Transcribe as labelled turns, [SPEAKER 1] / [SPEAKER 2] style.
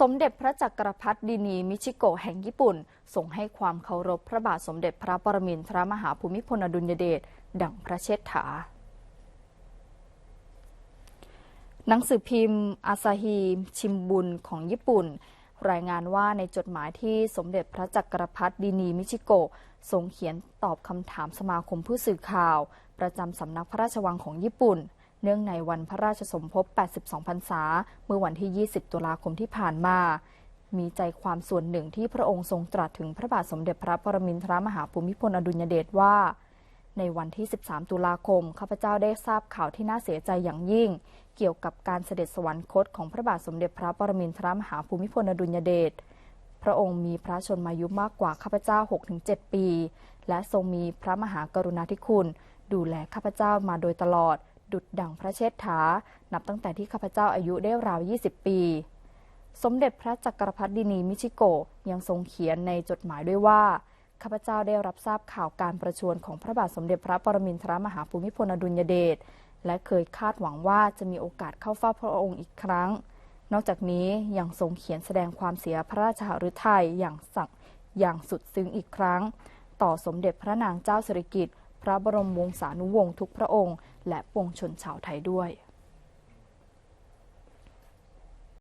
[SPEAKER 1] สมเด็จพระจักรพรรดินีมิชิโกะแห่งญี่ปุ่นส่งให้ความเคารพพระบาทสมเด็จพระปรมินทรมหาภูมิพลอดุลยเดชดั่งพระเชษฐา หนังสือพิมพ์อาซาฮีชิมบุนของญี่ปุ่น รายงานว่าในจดหมายที่สมเด็จพระจักรพรรดินีมิชิโกะทรงเขียนตอบคำถามสมาคมผู้สื่อข่าว ประจำสำนักพระราชวังของญี่ปุ่น เนื่องในวันพระราชสมภพ 82 พรรษา เมื่อวันที่ 20 ตุลาคมที่ผ่านมา มีใจความส่วนหนึ่งที่พระองค์ทรงตรัสถึงพระบาทสมเด็จพระปรมินทรมหาภูมิพลอดุลยเดชว่า ในวันที่ 13 ตุลาคม ข้าพเจ้าได้ทราบข่าวที่น่าเสียใจอย่างยิ่ง เกี่ยวกับการเสด็จสวรรคตของพระบาทสมเด็จพระปรมินทรมหาภูมิพลอดุลยเดชพระองค์มีพระชนมายุมากกว่าข้าพเจ้า 6-7 ปี และทรงมีพระมหากรุณาธิคุณ ดูแลข้าพเจ้ามาโดยตลอด ดุจดังพระเชษฐา นับตั้งแต่ที่ข้าพเจ้าอายุได้ราว 20 ปี สมเด็จพระจักรพรรดินีมิชิโกะยังทรงเขียนในจดหมายด้วยว่าข้าพเจ้าได้รับทราบข่าวการประชวรของพระบาทสมเด็จพระปรมินทรมหาภูมิพลอดุลยเดชและเคยคาดหวังว่าจะมีโอกาสเข้าเฝ้าพระองค์อีกครั้ง นอกจากนี้ยังทรงเขียนแสดงความเสียพระราชหฤทัยอย่างสังอย่างสุดซึ้งอีกครั้ง ต่อสมเด็จพระนางเจ้าสิริกิติ์ พระบรมวงศานุวงศ์ทุกพระองค์ และปวงชนชาวไทยด้วย